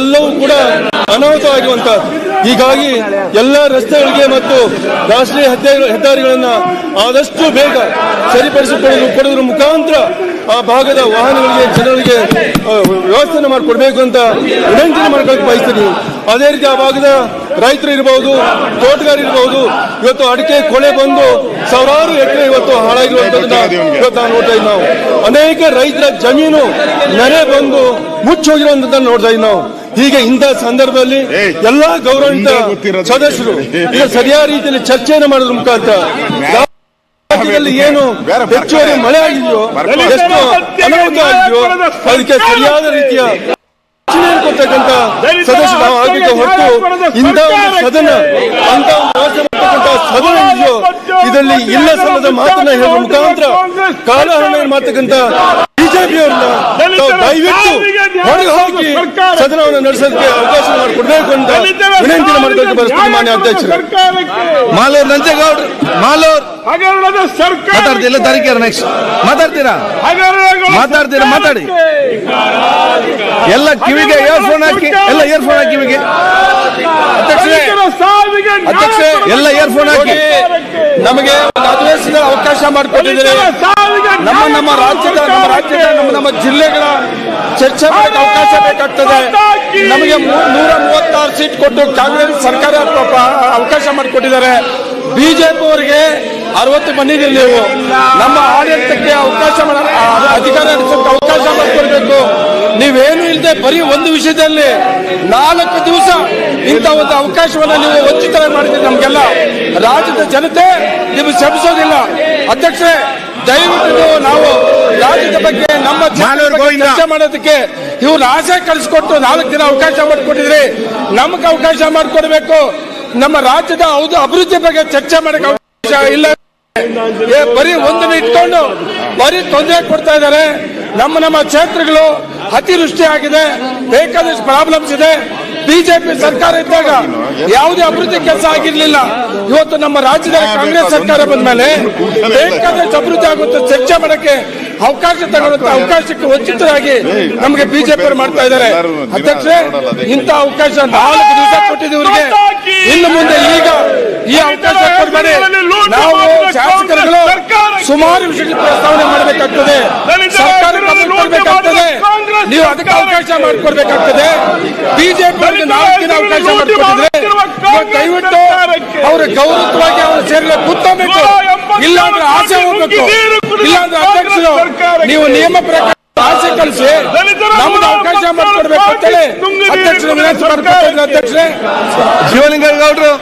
ಎಲ್ಲವೂ ಕೂಡ ಅನಾಹುತ ಆಗಿರುವಂತಹದ್ದು. ಹೀಗಾಗಿ ಎಲ್ಲ ರಸ್ತೆಗಳಿಗೆ ಮತ್ತು ರಾಷ್ಟ್ರೀಯ ಹೆದ್ದಾರಿ, ಹೆದ್ದಾರಿಗಳನ್ನ ಆದಷ್ಟು ಬೇಗ ಸರಿಪಡಿಸಿಕೊಳ್ಳಲು ಕೊಡುವುದರ ಮುಖಾಂತರ ಆ ಭಾಗದ ವಾಹನಗಳಿಗೆ, ಜನರಿಗೆ ವ್ಯವಸ್ಥೆನ ಮಾಡಿಕೊಡ್ಬೇಕು ಅಂತ ವಿನಂತಿ ಮಾಡ್ಕೊಳ್ಳೋಕೆ ಬಯಸ್ತೀನಿ. ಅದೇ ರೀತಿ ಆ ಭಾಗದ ರೈತರು ಇರಬಹುದು ತೋಟಗಾರ ಇರಬಹುದು ಇವತ್ತು ಅಡಿಕೆ ಕೊಳೆ ಬಂದು ಸಾವಿರಾರು ಎಕರೆ ಇವತ್ತು ಹಾಳಾಗಿರುವಂತದನ್ನ ಇವತ್ತು ನಾವು ನೋಡ್ತಾ ಇದ್ದೀವಿ ನಾವು. ಅನೇಕ ರೈತರ ಜಮೀನು ನೆರೆ ಬಂದು ಮುಚ್ಚೋಗಿರುವಂತದನ್ನ ನೋಡ್ತಾ ಇದ್ದೀವಿ ನಾವು. ಹೀಗೆ ಇಂಥ ಸಂದರ್ಭದಲ್ಲಿ ಎಲ್ಲಾ ಗೌರವಿತ ಸದಸ್ಯರು ಈಗ ಸರಿಯಾದ ರೀತಿಯಲ್ಲಿ ಚರ್ಚೆಯನ್ನು ಮಾಡೋದ್ರ ಮುಖಾಂತರ ಏನು ಹೆಚ್ಚುವರಿ ಮಳೆ ಆಗಿದೆಯೋ ಎಷ್ಟು ಅನಾಹುತ ಆಗಿದೆಯೋ ಅದಕ್ಕೆ ಸರಿಯಾದ ರೀತಿಯ ರಕ್ಷಣೆಯನ್ನು ಕೊಡ್ತಕ್ಕಂಥ ಸದಸ್ಯ ನಾವು ಆಗಬೇಕು ಹೊರತು ಇಂಥ ಒಂದು ಸದನ ಅಂತ ಸದನ ಇದೆಯೋ? ಇದರಲ್ಲಿ ಇಲ್ಲ ಸಲ್ಲದ ಮಾತನ್ನ ಹೇಳುವ ಮುಖಾಂತರ ಕಾಲಹರಣ ಮಾಡ್ತಕ್ಕಂಥ ಬಿಜೆಪಿಯವರನ್ನ ತಾವು ದಯವಿಟ್ಟು ಹೊರಗೆ ಹೋಗಿ ಸದನವನ್ನು ನಡೆಸೋದಕ್ಕೆ ಅವಕಾಶ ಮಾಡಿಕೊಡ್ಬೇಕು ಅಂತ ವಿನಂತಿ ಮಾಡ್ಕೊಳ್ಳಿ ಬರುತ್ತೆ ಮಾನ್ಯ ಅಧ್ಯಕ್ಷರು. ಮಾಲೂರ್ ನಂಜೇಗೌಡ್ರು ಮಾಲೂರ್. ಮಾತಾಡ್ತಿಲ್ಲ ತರೀಕೆರ ನೆಕ್ಸ್ಟ್ ಮಾತಾಡ್ತೀರಾ? ಮಾತಾಡ್ತೀರಾ? ಮಾತಾಡಿ. ಎಲ್ಲ ಕಿವಿಗೆ ಇಯರ್ಫೋನ್ ಹಾಕಿ ಎಲ್ಲ ಇಯರ್ಫೋನ್ ಹಾಕಿ ಕಿವಿಗೆ. ಅಧ್ಯಕ್ಷ ಎಲ್ಲ ಇಯರ್ ಫೋನ್ ಎಲ್ಲ ಇಯರ್ಫೋನ್ ಹಾಕಿ. ನಮಗೆ ಅಧಿವೇಶನದ ಅವಕಾಶ ಮಾಡಿಕೊಟ್ಟಿದ್ದಾರೆ. ನಮ್ಮ ನಮ್ಮ ರಾಜ್ಯದ ನಮ್ಮ ರಾಜ್ಯದ ನಮ್ಮ ನಮ್ಮ ಜಿಲ್ಲೆಗಳ ಚರ್ಚೆ ಮಾಡಕ್ಕೆ ಅವಕಾಶ ಬೇಕಾಗ್ತದೆ. ನಮಗೆ ನೂರ ಮೂವತ್ತಾರು ಸೀಟ್ ಕೊಟ್ಟು ಕಾಂಗ್ರೆಸ್ ಸರ್ಕಾರ ಅವಕಾಶ ಮಾಡಿಕೊಟ್ಟಿದ್ದಾರೆ. ಬಿಜೆಪಿ ಅವರಿಗೆ ಅರವತ್ತು ಬಂದಿದ್ದೀರಿ ನೀವು. ನಮ್ಮ ಆಡಳಿತಕ್ಕೆ ಅವಕಾಶ ಅಧಿಕಾರ ನಡೆಸೋಕೆ ಅವಕಾಶ ಮಾಡಿಕೊಡ್ಬೇಕು. ನೀವೇನು ಇಲ್ಲದೆ ಬರೀ ಒಂದು ವಿಷಯದಲ್ಲಿ ನಾಲ್ಕು ದಿವಸ ಇಂಥ ಒಂದು ಅವಕಾಶವನ್ನು ನೀವು ವಂಚಿತ ಮಾಡಿದ್ದೀರಿ ನಮಗೆಲ್ಲ. ರಾಜ್ಯದ ಜನತೆ ನಿಮಗೆ ಶ್ರಮಿಸೋದಿಲ್ಲ. ಅಧ್ಯಕ್ಷರೇ ದಯವಿಟ್ಟು ನಾವು ರಾಜ್ಯದ ಬಗ್ಗೆ ನಮ್ಮ ಚರ್ಚೆ ಮಾಡೋದಕ್ಕೆ ಇವ್ರು ಆಸೆ ಕಳಿಸ್ಕೊಟ್ಟು ನಾಲ್ಕು ದಿನ ಅವಕಾಶ ಮಾಡಿಕೊಟ್ಟಿದ್ರಿ. ನಮ್ಗೆ ಅವಕಾಶ ಮಾಡಿಕೊಡ್ಬೇಕು. ನಮ್ಮ ರಾಜ್ಯದ ಹೌದು ಅಭಿವೃದ್ಧಿ ಬಗ್ಗೆ ಚರ್ಚೆ ಮಾಡಕ್ಕೆ ಅವಕಾಶ ಇಲ್ಲ. ಬರೀ ಒಂದನ್ನು ಇಟ್ಕೊಂಡು ಬರೀ ತೊಂದರೆ ಕೊಡ್ತಾ ಇದ್ದಾರೆ. ನಮ್ಮ ನಮ್ಮ ಕ್ಷೇತ್ರಗಳು ಅತಿವೃಷ್ಟಿ ಆಗಿದೆ ಬೇಕಾದಷ್ಟು ಪ್ರಾಬ್ಲಮ್ಸ್ ಇದೆ. ಬಿಜೆಪಿ ಸರ್ಕಾರ ಇದ್ದಾಗ ಯಾವುದೇ ಅಭಿವೃದ್ಧಿ ಕೆಲಸ ಆಗಿರ್ಲಿಲ್ಲ. ಇವತ್ತು ನಮ್ಮ ರಾಜ್ಯದಲ್ಲಿ ಕಾಂಗ್ರೆಸ್ ಸರ್ಕಾರ ಬಂದ ಮೇಲೆ ಬೇಕಾದಷ್ಟು ಅಭಿವೃದ್ಧಿ ಆಗುತ್ತೆ ಚರ್ಚೆ ಮಾಡಕ್ಕೆ ಅವಕಾಶ ತಗೊಳ್ಳುತ್ತೆ ಅವಕಾಶಕ್ಕೆ ವಂಚಿತರಾಗಿ ನಮಗೆ ಬಿಜೆಪಿ ಮಾಡ್ತಾ ಇದ್ದಾರೆ. ಅಧ್ಯಕ್ಷರೇ ಇಂತ ಅವಕಾಶ ನಾಲ್ಕು ದಿವಸ ಕೊಟ್ಟಿದ್ದೀವಿ ಇವರಿಗೆ. ಇನ್ನು ಮುಂದೆ ಈಗ ಈ ಅವಕಾಶ ನಾವು ಶಾಸಕರುಗಳು ಸುಮಾರು ವಿಷಯಗಳ ಪ್ರಸ್ತಾವನೆ ಮಾಡಬೇಕಾಗ್ತದೆ. ಸರ್ಕಾರ ಕೊಡ್ಬೇಕಾಗ್ತದೆ. ನೀವು ಅದಕ್ಕೆ ಅವಕಾಶ ಮಾಡಿಕೊಡ್ಬೇಕಾಗ್ತದೆ. ಬಿಜೆಪಿ ನಾಲ್ಕು ದಿನ ಅವಕಾಶ ಮಾಡಿಕೊಟ್ಟಿದ್ರೆ ದಯವಿಟ್ಟು ಅವರು ಗೌರವವಾಗಿ ಅವರು ಸೇರಲು ಕುತ್ತಬೇಕು ಇಲ್ಲಾಂದ್ರೆ ಆಸೆ ಹೋಗ್ಬೇಕು. ಇಲ್ಲಾಂದ್ರೆ ಅಧ್ಯಕ್ಷರು ನೀವು ನಿಯಮ ಪ್ರಕಾರ ಆಸೆ ಕಳಿಸಿ ನಮ್ದು ಅವಕಾಶ ಮಾಡಿಕೊಡ್ಬೇಕು ಅಂತೇಳಿ ಅಧ್ಯಕ್ಷರು ವಿನಂತಿ ಮಾಡ್ಕೊಳ್ತಾ ಅಧ್ಯಕ್ಷರೇ. ಶಿವಲಿಂಗೇಗೌಡರು.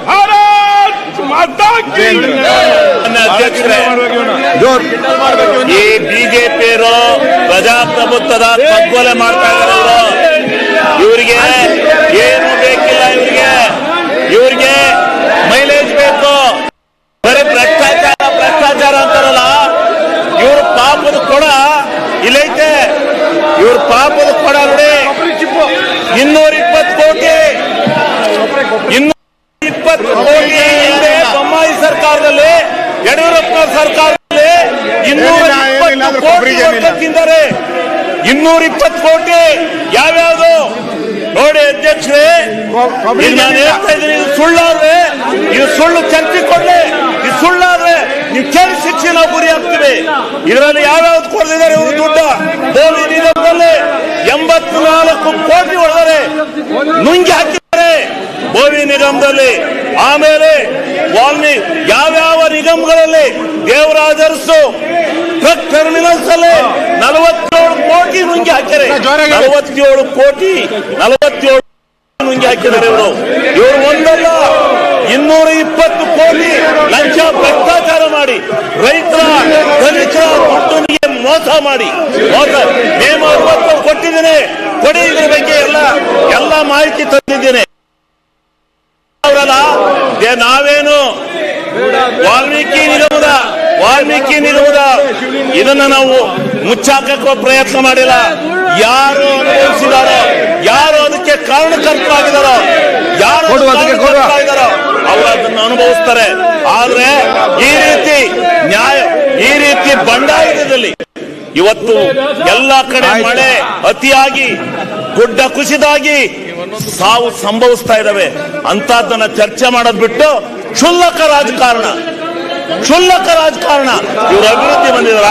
ಅಧ್ಯಕ್ಷರೇ ಈ ಬಿಜೆಪಿಯರು ಪ್ರಜಾಪ್ರಭುತ್ವದ ತಗ್ಗೊಲೆ ಮಾಡ್ತಾ ಇದ್ದಾರೆ ಇವರು. ಇವರಿಗೆ ಏನು ಬೇಕಿಲ್ಲ ಇವರಿಗೆ ಇವ್ರಿಗೆ ಮೈಲೇಜ್ ಬೇಕು ಬರೀ ಭ್ರಷ್ಟಾಚಾರ ಭ್ರಷ್ಟಾಚಾರ ಅಂತಾರಲ್ಲ ಇವ್ರ ಪಾಪದ ಕೊಡ ಇಲ್ಲೈತೆ ಇವ್ರ ಪಾಪದ ಕೊಡ ನೋಡಿ ಇನ್ನೂರ ಇಪ್ಪತ್ತು ಕೋಟಿ ಇನ್ನೂರ ಇಪ್ಪತ್ತು ಕೋಟಿ ಹಿಂದೆ ಬೊಮ್ಮಾಯಿ ಸರ್ಕಾರದಲ್ಲಿ ಯಡಿಯೂರಪ್ಪ ಸರ್ಕಾರದಲ್ಲಿ ಇನ್ನೂರ ಇಪ್ಪತ್ತು ಕೋಟಿ ಕೊಟ್ಟು ತಿಂದರೆ ಇನ್ನೂರ ಇಪ್ಪತ್ತು ಕೋಟಿ ಯಾವ್ಯಾವುದು ನೋಡಿ ಅಧ್ಯಕ್ಷರೇ ಈಗ ನಾನು ಹೇಳ್ತಾ ಇದ್ದೀನಿ ಇದು ಸುಳ್ಳಾದ್ರೆ ಇದು ಸುಳ್ಳು ಚರ್ಚೆ ಕೊಡ್ಲಿ ಇದು ಸುಳ್ಳಾದ್ರೆ ನೀವು ಕೇಳಿ ಶಿಕ್ಷೆ ನಾವು ಗುರಿ ಹಾಕ್ತೀವಿ ಇದರಲ್ಲಿ ಯಾವ್ಯಾವ್ದು ಕೊಡ್ತಿದ್ದಾರೆ ಇವರು ದುಡ್ಡು ಬೋಲಿ ನಿಗಮದಲ್ಲಿ ಎಂಬತ್ನಾಲ್ಕು ಕೋಟಿ ಹೊಡೆದರೆ ನುಂಗಿ ಹಾಕಿದ್ದಾರೆ. ಬೋವಿ ನಿಗಮದಲ್ಲಿ. ಆಮೇಲೆ ವಾಲ್ಮಿ ಯಾವ್ಯಾವ ನಿಗಮಗಳಲ್ಲಿ ದೇವರಾಜರ್ಸು ಟ್ರಕ್ ಟರ್ಮಿನಲ್ಸ್ ಅಲ್ಲಿ ನಲವತ್ತೇಳು ಕೋಟಿ ನುಂಗಿ ಹಾಕ್ಯಾರೆ ನಲವತ್ತೇಳು ಕೋಟಿ ನಲವತ್ತೇಳು ನುಂಗಿ ಹಾಕಿದ್ದಾರೆ ಇವರು. ಇವರು ಒಂದಲ್ಲ ಇನ್ನೂರ ಇಪ್ಪತ್ತು ಕೋಟಿ ಲಂಚ ಭ್ರಷ್ಟಾಚಾರ ಮಾಡಿ ರೈತರ ದಲಿತರ ದುಡ್ಡಿಗೆ ಮೋಸ ಮಾಡಿ. ಮೋಸ. ನೇಮ ಅರವತ್ತು ಕೊಟ್ಟಿದ್ದೇನೆ. ಕೊಡಿ ಇದ್ರ ಬಗ್ಗೆ ಎಲ್ಲ ಎಲ್ಲ ಮಾಹಿತಿ ತಂದಿದ್ದೇನೆ. ನಾವೇನು? ವಾಲ್ಮೀಕಿ ನಿಗಮದ ವಾಲ್ಮೀಕಿ ನಿಗಮದ ಇದನ್ನ ನಾವು ಮುಚ್ಚಾಕಕ್ಕೆ ಪ್ರಯತ್ನ ಮಾಡಿಲ್ಲ. ಯಾರು ಅನುಭವಿಸಿದಾರೋ ಯಾರು ಅದಕ್ಕೆ ಕಾರಣಕರ್ತರಾಗಿದಾರೋ ಯಾರು. ಕಾರಣಕರ್ತರಾಗಿದಾರೋ ಅವರು ಅದನ್ನು ಅನುಭವಿಸ್ತಾರೆ. ಆದ್ರೆ ಈ ರೀತಿ ನ್ಯಾಯ ಈ ರೀತಿ ಬಂಡಾಯದಲ್ಲಿ ಇವತ್ತು ಎಲ್ಲ ಕಡೆ ಮಳೆ ಅತಿಯಾಗಿ ಗುಡ್ಡ ಕುಸಿದಾಗಿ ಸಾವು ಸಂಭವಿಸ್ತಾ ಇದಾವೆ ಅಂತದನ್ನ ಚರ್ಚೆ ಮಾಡೋದ್ ಬಿಟ್ಟು ಕ್ಷುಲ್ಲಕ ರಾಜಕಾರಣ. ಕ್ಷುಲ್ಲಕ ರಾಜಕಾರಣ. ಇವ್ರ ಅಭಿವೃದ್ಧಿ ಬಂದಿದಾರ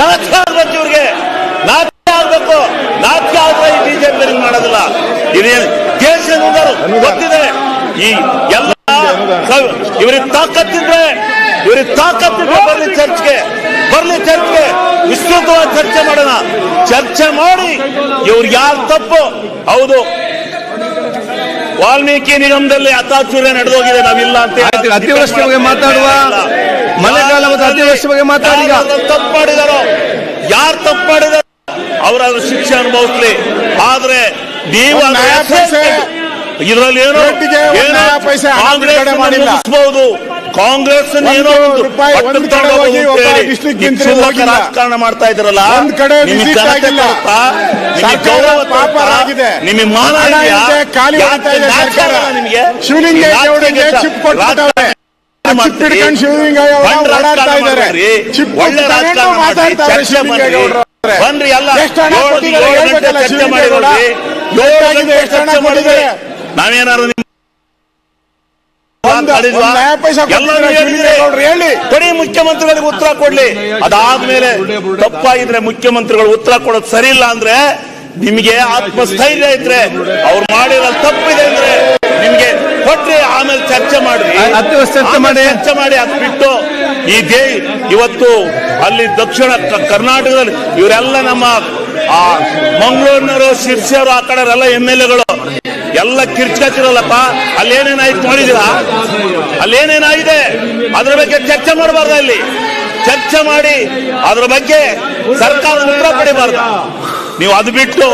ನಾಚಿಕೆ ಆಗ್ಬೇಕು ಇವ್ರಿಗೆ. ನಾಚಿಕೆ ಆಗ್ಬೇಕು. ನಾಚಿಕೆ ಆದ್ರೆ ಈ ಬಿಜೆಪಿ ಮಾಡೋದಿಲ್ಲ. ಇದೇನು ದೇಶದಿಂದ ಗೊತ್ತಿದೆ. ಈ ಎಲ್ಲ ಇವ್ರಿಗೆ ತಾಕತ್ತಿದ್ರೆ ಇವ್ರಿಗೆ ತಾಕತ್ತಿದ್ರೆ ಬರ್ಲಿ ಚರ್ಚ್ಗೆ ಬರ್ಲಿ ಚರ್ಚ್ಗೆ. ವಿಸ್ತೃತವಾಗಿ ಚರ್ಚೆ ಮಾಡೋಣ. ಚರ್ಚೆ ಮಾಡಿ ಇವ್ರು ಯಾರು ತಪ್ಪು? ಹೌದು. ವಾಲ್ಮೀಕಿ ನಿಗಮದಲ್ಲಿ ಅತಾಚೂರ್ಯ ನಡೆದೋಗಿದೆ ನಾವಿಲ್ಲ ಅಂತ ಅತಿವೃಷ್ಟಿ ಬಗ್ಗೆ ಮಾತಾಡುವ. ಮಳೆಗಾಲ ಮತ್ತು ಅತಿವೃಷ್ಟಿ ಬಗ್ಗೆ ಮಾತಾಡಿ ತಪ್ಪು ಮಾಡಿದಾರೋ ಯಾರು ತಪ್ಪು ಮಾಡಿದಾರೋ ಅವರಾದ್ರೂ ಶಿಕ್ಷೆ ಅನುಭವಿಸ್ಲಿ. ಆದ್ರೆ ನೀವು ಇದರಲ್ಲಿ ಏನೋ ಕಾಂಗ್ರೆಸ್ ಕಾಂಗ್ರೆಸ್ ಏನೋ. ರಾಜಕಾರಣ ಮಾಡ್ತಾ ಇದ್ರಲ್ಲ ನಿಮಗೆ ಮಾನ. ನಿಮಗೆ? ಚಿಪ್ ಚಿಪ್ ಶಿವಲಿಂಗಯ್ಯ ಓಡಾಡ್ತಾ ಇದ್ದಾರೆ. ಚಿಪ್ ಒಳ್ಳೆ ರಾಜಕಾರಣ ಮಾತಾಡ್ತಾರೆ ಬನ್ರಿ ಎಲ್ಲ. ಎಷ್ಟು ಹಣ ಕೊಟ್ಟಿದ್ದಾರೆ ಹೇಳ್ಬೇಕಲ್ಲ ಚರ್ಚೆ ಶಿವಲಿಂಗೇಗೌಡ? ಮಾಡಿರೋದ್ರಿ. ಏಳು ಗಂಟೆ ಎಷ್ಟು ಹಣ ಚರ್ಚೆ ಮಾಡಿದ್ರೆ ಕೊಟ್ಟಿದ್ದಾರೆ? ನಾವೇನಾದ್ರು ನಿಮ್ಮ. ಕೊಡಿ ಮುಖ್ಯಮಂತ್ರಿಗಳಿಗೆ ಉತ್ತರ ಕೊಡ್ಲಿ ಅದಾದ್ಮೇಲೆ ತಪ್ಪಾಗಿದ್ರೆ ಮುಖ್ಯಮಂತ್ರಿಗಳು ಉತ್ತರ ಕೊಡೋದು ಸರಿ ಇಲ್ಲ ಅಂದ್ರೆ ನಿಮಗೆ ಆತ್ಮಸ್ಥೈರ್ಯ ಇದ್ರೆ ಅವ್ರು ಮಾಡಿರೋ ತಪ್ಪಿದೆ ಅಂದ್ರೆ ನಿಮ್ಗೆ ಕೊಟ್ರಿ ಆಮೇಲೆ ಚರ್ಚೆ ಮಾಡ್ರಿ ಚರ್ಚೆ ಮಾಡಿ. ಚರ್ಚೆ ಮಾಡಿ ಅದು ಬಿಟ್ಟು ಈ ದೇ ಇವತ್ತು ಅಲ್ಲಿ ದಕ್ಷಿಣ ಕ- ಕರ್ನಾಟಕದಲ್ಲಿ ಇವರೆಲ್ಲ ನಮ್ಮ ಆ ಮಂಗಳೂರಿನವರು ಶಿರ್ಸಿಯವರು ಆ ಕಡೆಯವರೆಲ್ಲ ಎಲ್ಲ ಎಂ ಎಲ್ ಎಗಳು. ಎಲ್ಲ ಕಿರ್ಚ್ಕತ್ತಿರಲ್ಲಪ್ಪ ಅಲ್ಲೇನೇನಾಯ್ತು ನೋಡಿದಿರಾ ಅಲ್ಲೇನೇನಾಗಿದೆ? ಅದ್ರ ಬಗ್ಗೆ ಚರ್ಚೆ ಮಾಡಬಾರ್ದು ಅಲ್ಲಿ ಚರ್ಚೆ ಮಾಡಿ, ಅದ್ರ ಬಗ್ಗೆ ಸರ್ಕಾರ ಉತ್ತರ ಪಡಿಬಾರ್ದು. ನೀವು ಅದು ಬಿಟ್ಟು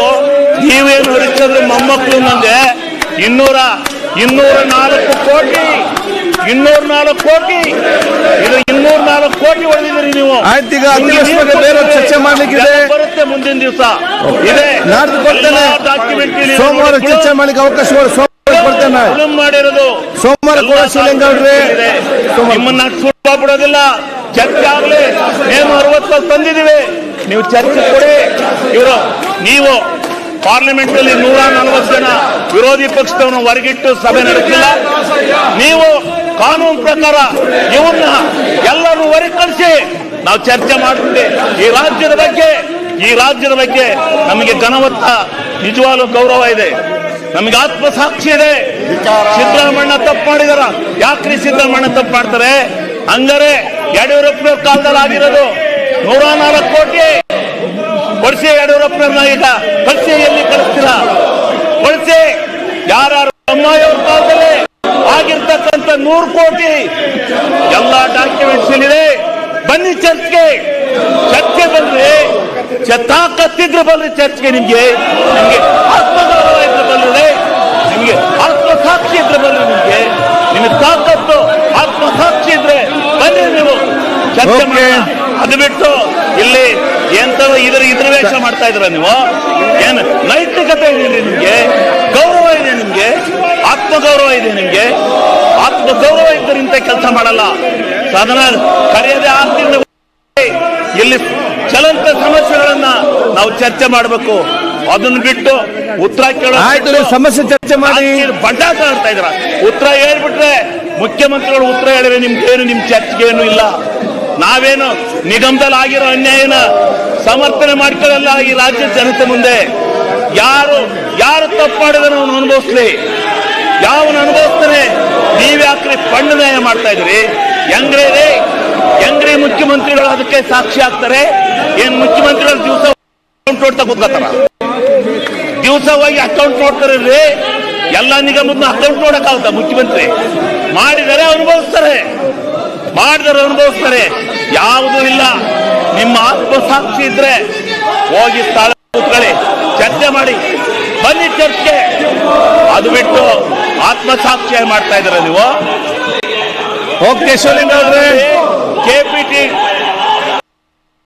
ನೀವೇನು ಹರಿಚಂದ್ರ ಮೊಮ್ಮಕ್ಕಳು ನಂಗೆ ಇನ್ನೂರ ಇನ್ನೂರ ನಾಲ್ಕು ಕೋಟಿ ಇನ್ನೂರ ನಾಲ್ಕು ಕೋಟಿ. ಇದು ಇನ್ನೂರ ನಾಲ್ಕು ಕೋಟಿ ಹೊಡೆದಿದ್ದೀರಿ ನೀವು. ಆಯ್ತು, ಈಗ ಬೇರೆ ಚರ್ಚೆ ಮಾಡ್ಲಿಕ್ಕಿದೆ. ಎಲ್ಲ ಬರುತ್ತೆ ಮುಂದಿನ ದಿವಸ. ಇದೆ. ನಾಡ್ದು ಕೊಡ್ತೇನೆ. ಡಾಕ್ಯುಮೆಂಟ್ ಸೋಮವಾರ ಚರ್ಚೆ ಮಾಡ್ಲಿಕ್ಕೆ ಅವಕಾಶ. ಸೋಮವಾರ ಕೊಡ್ತೇನೆ. ಮಾಡಿರೋದು. ಸೋಮವಾರ ಕೂಡ ಶಿವಲಿಂಗೌಡ್ರೆ ನಿಮ್ಮನ್ನ ಸುಳ್ಳು ಬಿಡೋದಿಲ್ಲ ಚರ್ಚೆ ಆಗ್ಲಿ. ಏನು ಅರವತ್ತು ತಂದಿದ್ದೀವಿ. ನೀವು ಚರ್ಚೆ ಕೊಡಿ. ಇವರು ನೀವು ಪಾರ್ಲಿಮೆಂಟ್ ಅಲ್ಲಿ ನೂರ ನಲವತ್ತು ಜನ ವಿರೋಧಿ ಪಕ್ಷದವನು ಹೊರಗಿಟ್ಟು ಸಭೆ ನಡೆಸಿಲ್ಲ. ನೀವು ಕಾನೂನು ಪ್ರಕಾರ ಇವನ್ನ ಎಲ್ಲರೂ ವರಿ ಕಳಿಸಿ ನಾವು ಚರ್ಚೆ ಮಾಡ್ತೀವಿ ಈ ರಾಜ್ಯದ ಬಗ್ಗೆ, ಈ ರಾಜ್ಯದ ಬಗ್ಗೆ ನಮಗೆ ಘನವತ್ತ, ನಿಜವಾಗ್ಲೂ ಗೌರವ ಇದೆ. ನಮಗೆ ಆತ್ಮಸಾಕ್ಷಿ ಇದೆ. ಸಿದ್ದರಾಮಣ್ಣ ತಪ್ಪು ಮಾಡಿದಾರ. ಯಾಕ್ರಿ ಸಿದ್ದರಾಮಣ್ಣ ತಪ್ಪು ಮಾಡ್ತಾರೆ? ಅಂದರೆ ಯಡಿಯೂರಪ್ಪನವ್ರ ಕಾಲದಲ್ಲಿ ಆಗಿರೋದು ನೂರ ನಾಲ್ಕು ಕೋಟಿ. ಕೊಡಿಸಿ ಯಡಿಯೂರಪ್ಪನವ್ರನ್ನ ಈಗ ಕಳಿಸಿ ಎಲ್ಲಿ ಕಳಿಸ್ತೀರಾ? ಕೊಡಿಸಿ ಯಾರು ಅಮ್ಮಾಯಿಯವ್ರ ಕಾಲದಲ್ಲಿ ಆಗಿರ್ತಕ್ಕಂಥ ನೂರು ಕೋಟಿ ಎಲ್ಲ ಡಾಕ್ಯುಮೆಂಟ್ಸ್ ಇದೆ ಬನ್ನಿ ಚರ್ಚ್ಗೆ. ಚರ್ಚೆ ಬಂದ್ರೆ ಚ- ತಾಕತ್ತಿದ್ರೆ ಬಲ್ರಿ ಚರ್ಚ್ಗೆ ನಿಮ್ಗೆ ನಿಮ್ಗೆ ಆತ್ಮಗೌರವ ಇದ್ರೆ ಬಲ್ಲದೆ ನಿಮ್ಗೆ ಆತ್ಮಸಾಕ್ಷಿ ಇದ್ರೆ ಬಲ್ರಿ ನಿಮ್ಗೆ ನಿಮ್ಗೆ ತಾಕತ್ತು ಆತ್ಮಸಾಕ್ಷಿ ಇದ್ರೆ ಬನ್ನಿ ನೀವು ಚರ್ಚೆ. ಅದು ಬಿಟ್ಟು ಇಲ್ಲಿ ಎಂತ ಇದ್ರ ಇದ್ರ ವೇಷ ಮಾಡ್ತಾ ಇದ್ರ ನೀವು? ಏನು ನೈತಿಕತೆ ಇದೆ ನಿಮ್ಗೆ ಗೌರವ ಇದೆ ನಿಮ್ಗೆ ಆತ್ಮಗೌರವ ಇದೆ ನಿಮ್ಗೆ. ಆತ್ಮಗೌರವ ಇದ್ದರೆ ಇಂಥ ಕೆಲಸ ಮಾಡಲ್ಲ. ಸದನ ಕರೆಯದೆ ಆರು ಇಲ್ಲಿ ಚಲಂತ ಸಮಸ್ಯೆಗಳನ್ನ ನಾವು ಚರ್ಚೆ ಮಾಡಬೇಕು. ಅದನ್ನ ಬಿಟ್ಟು ಉತ್ತರ ಕೇಳೋ ಸಮಸ್ಯೆ ಚರ್ಚೆ ಮಾಡಿ. ಬಂಡಾಟ ಆಡ್ತಾ ಇದ್ರ ಉತ್ತರ ಹೇಳ್ಬಿಟ್ರೆ ಮುಖ್ಯಮಂತ್ರಿಗಳು ಉತ್ತರ ಹೇಳಿದ್ರೆ ನಿಮ್ಗೇನು ನಿಮ್ ಚರ್ಚೆಗೆ ಏನು ಇಲ್ಲ. ನಾವೇನು ನಿಗಮದಲ್ಲಿ ಆಗಿರೋ ಅನ್ಯಾಯನ ಸಮರ್ಥನೆ ಮಾಡ್ಕೊಳ್ಳಲ್ಲ ಈ ರಾಜ್ಯ ಜನತೆ ಮುಂದೆ. ಯಾರು ಯಾರು ತಪ್ಪು ಮಾಡಿದ್ರೆ ಅವನು ಅನುಭವಿಸ್ಲಿ. ಯಾವನು ಅನುಭವಿಸ್ತಾನೆ? ನೀವ್ಯಾಕ್ರಿ ಫಂಡ್ ನಯ ಮಾಡ್ತಾ ಇದ್ರಿ? ಹೆಂಗ್ರಿ ಹೆಂಗ್ರಿ ಮುಖ್ಯಮಂತ್ರಿಗಳು ಅದಕ್ಕೆ ಸಾಕ್ಷಿ ಆಗ್ತಾರೆ. ಏನ್ ಮುಖ್ಯಮಂತ್ರಿಗಳು ದಿವಸ ಅಕೌಂಟ್ ನೋಡ್ತಾ ಕೂತ್ಕೋತಾರ? ದಿವಸ ಹೋಗಿ ಅಕೌಂಟ್ ನೋಡ್ತಾರಲ್ರಿ? ಎಲ್ಲ ನಿಗಮದ ಅಕೌಂಟ್ ನೋಡಕ್ಕಾಗುತ್ತ ಮುಖ್ಯಮಂತ್ರಿ? ಮಾಡಿದರೆ ಅನುಭವಿಸ್ತಾರೆ. ಮಾಡಿದರೆ ಅನುಭವಿಸ್ತಾರೆ. ಯಾವುದೂ ಇಲ್ಲ. ನಿಮ್ಮ ಆತ್ಮಸಾಕ್ಷಿ ಇದ್ರೆ ಹೋಗಿ ಸ್ಥಳ ಕೂತ್ಕೊಳ್ಳಿ. ಚರ್ಚೆ ಮಾಡಿ. ಬನ್ನಿ ಚರ್ಚೆ ಅದು ಬಿಟ್ಟು ಆತ್ಮಸಾಕ್ಷಿ ಮಾಡ್ತಾ ಇದ್ದೀರ ನೀವು? Okay P KPT